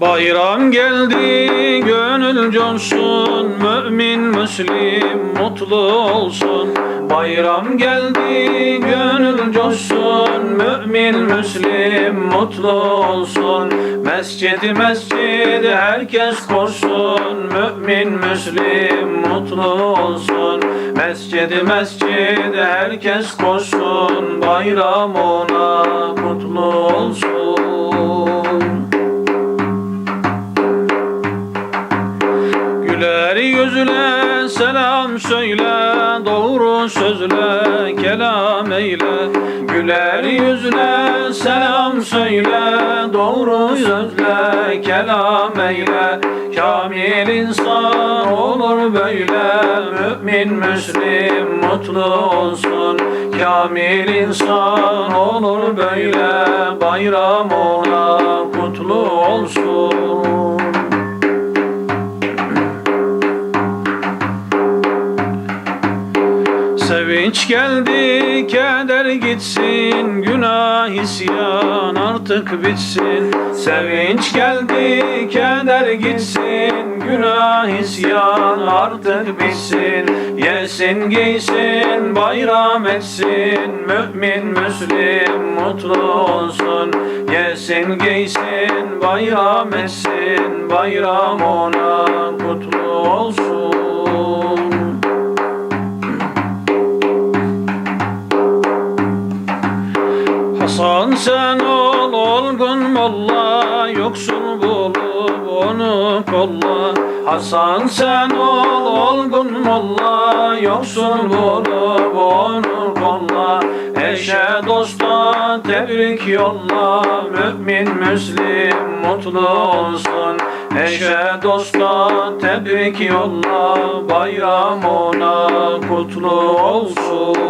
Bayram geldi gönül coşsun Mümin müslim mutlu olsun. Bayram geldi gönül coşsun Mümin müslim mutlu olsun. Mescidi mescidi herkes koşsun Mümin müslim mutlu olsun. Mescidi mescidi herkes koşsun Bayram ona kutlu olsun Yüzle selam söyle Doğru sözle kelam eyle. Güler yüzle selam söyle Doğru sözle kelam eyle. Kamil insan olur böyle Mümin müslim mutlu olsun. Kamil insan olur böyle Bayram ona kutlu olsun Sevinç geldi, keder gitsin, günah isyan artık bitsin. Sevinç geldi, keder gitsin, günah isyan artık bitsin. Yesin giysin, bayram etsin, mümin müslim mutlu olsun. Yesin giysin, bayram etsin, bayram ona kutlu olsun. Hasan sen ol olgun molla Yoksul bulup onu kolla. Hasan sen ol olgun molla Yoksul bulup onu kolla. Eşe dosta tebrik yolla Mümin müslim mutlu olsun. Eşe dosta tebrik yolla Bayram ona kutlu olsun